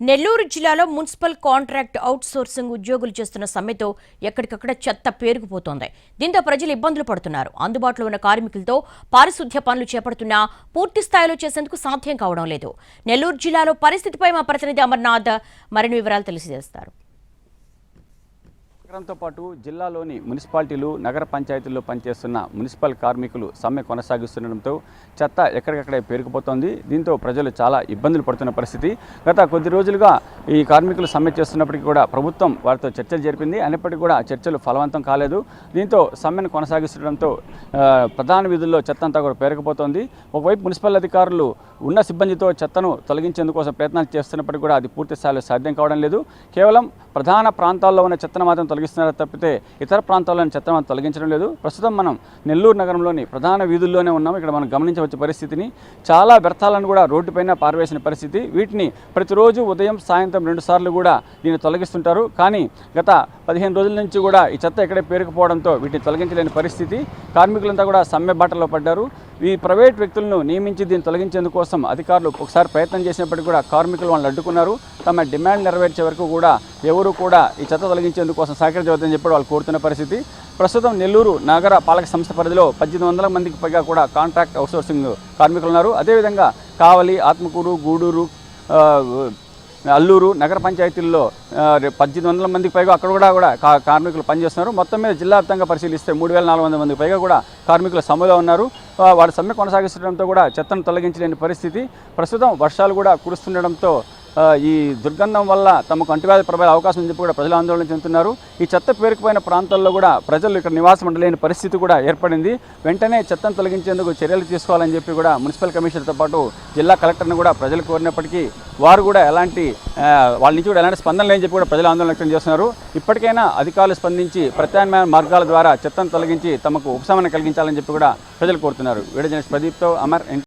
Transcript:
నెల్లూరు జిల్లాలో municipal contract outsourcing ఉద్యోగులు చేస్తున్న సమ్మెతో ఎక్కడికక్కడ చెత్త పేరుకుపోతోంది. దీంతో ప్రజలు ఇబ్బందులు పడుతున్నారు. అందుబాటులో ఉన్న కార్మికులతో పారిశుద్ధ్య పనులు చేపడుతున్నా పూర్తి స్థాయిలో చేసేందుకు సాధ్యం కావడం లేదు. నెల్లూరు జిల్లాలో పరిస్థితిపై మా ప్రతినిధి అమర్నాథ్ మరిన్ని వివరాలు తెలియజేస్తారు. నగరంతో పాటు జిల్లాలోని మున్సిపాలిటీలు నగర పంచాయతీల్లో పనిచేస్తున్న మున్సిపల్ కార్మికులు సమ్మె కొనసాగిస్తుండడంతో చెత్త ఎక్కడికక్కడే పేరుకుపోతోంది. దీంతో ప్రజలు చాలా ఇబ్బందులు పడుతున్న పరిస్థితి. గత కొద్ది రోజులుగా ఈ కార్మికులు సమ్మె చేస్తున్నప్పటికీ కూడా ప్రభుత్వం వారితో చర్చలు జరిపింది. అయినప్పటికీ కూడా చర్చలు ఫలవంతం కాలేదు. దీంతో సమ్మెను కొనసాగిస్తుండడంతో ప్రధాన విధుల్లో చెత్త అంతా కూడా పేరుకుపోతోంది. ఒకవైపు మున్సిపల్ అధికారులు ఉన్న సిబ్బందితో చెత్తను తొలగించేందుకోసం ప్రయత్నాలు చేస్తున్నప్పటికీ కూడా అది పూర్తి స్థాయిలో సాధ్యం కావడం లేదు. కేవలం ప్రధాన ప్రాంతాల్లో ఉన్న చెత్తను మాత్రం తొలగిస్తున్నారు తప్పితే ఇతర ప్రాంతాల్లోని చెత్తను తొలగించడం లేదు. ప్రస్తుతం మనం నెల్లూరు నగరంలోని ప్రధాన వీధుల్లోనే ఉన్నాం. ఇక్కడ మనం గమనించవచ్చు పరిస్థితిని. చాలా వ్యర్థాలను కూడా రోడ్డుపైన పారవేసిన పరిస్థితి. వీటిని ప్రతిరోజు ఉదయం సాయంత్రం రెండు సార్లు కూడా దీన్ని తొలగిస్తుంటారు. కానీ గత పదిహేను రోజుల నుంచి కూడా ఈ చెత్త ఎక్కడే పేరుకుపోవడంతో వీటిని తొలగించలేని పరిస్థితి. కార్మికులంతా కూడా సమ్మె బాటలో పడ్డారు. ఈ ప్రైవేట్ వ్యక్తులను నియమించి దీన్ని తొలగించేందుకోసం అధికారులు ఒకసారి ప్రయత్నం చేసినప్పటికీ కూడా కార్మికులు వాళ్ళు అడ్డుకున్నారు. తమ డిమాండ్ నెరవేర్చే వరకు కూడా ఎవరు కూడా ఈ చెత్త తొలగించేందుకోసం సహకరించవద్దని చెప్పి వాళ్ళు కోరుతున్న పరిస్థితి. ప్రస్తుతం నెల్లూరు నగర పాలక సంస్థ పరిధిలో పద్దెనిమిది వందల మందికి పైగా కూడా కాంట్రాక్ట్ అవుట్సోర్సింగ్ కార్మికులు ఉన్నారు. అదేవిధంగా కావలి ఆత్మకూరు గూడూరు అల్లూరు నగర పంచాయతీల్లో పద్దెనిమిది వందల మందికి పైగా అక్కడ కూడా కూడా కార్మికులు పనిచేస్తున్నారు. మొత్తం మీద జిల్లా వ్యాప్తంగా పరిశీలిస్తే మూడు వేల నాలుగు వందల మందికి పైగా కూడా కార్మికులు సమ్మెలో ఉన్నారు. వాళ్ళ వారి సమ్మె కొనసాగిస్తుండడంతో కూడా చెత్తను తొలగించలేని పరిస్థితి. ప్రస్తుతం వర్షాలు కూడా కురుస్తుండడంతో ఈ దుర్గంధం వల్ల తమకు అంటువ్యాధి ప్రబలే అవకాశం ఉంది చెప్పి కూడా ప్రజలు ఆందోళన చెందుతున్నారు. ఈ చెత్త పేరుకుపోయిన ప్రాంతాల్లో కూడా ప్రజలు ఇక్కడ నివాసం ఉండలేని పరిస్థితి కూడా ఏర్పడింది. వెంటనే చెత్తను తొలగించేందుకు చర్యలు తీసుకోవాలని చెప్పి కూడా మున్సిపల్ కమిషనర్తో పాటు జిల్లా కలెక్టర్ను కూడా ప్రజలు కోరినప్పటికీ వారు కూడా ఎలాంటి వాళ్ళ నుంచి కూడా ఎలాంటి స్పందన లేని చెప్పి కూడా ప్రజలు ఆందోళన వ్యక్తం చేస్తున్నారు. ఇప్పటికైనా అధికారులు స్పందించి ప్రత్యామ్నాయ మార్గాల ద్వారా చెత్తను తొలగించి తమకు ఉపశమనం కలిగించాలని చెప్పి కూడా ప్రజలు కోరుతున్నారు. Video journalist ప్రదీప్తో Amar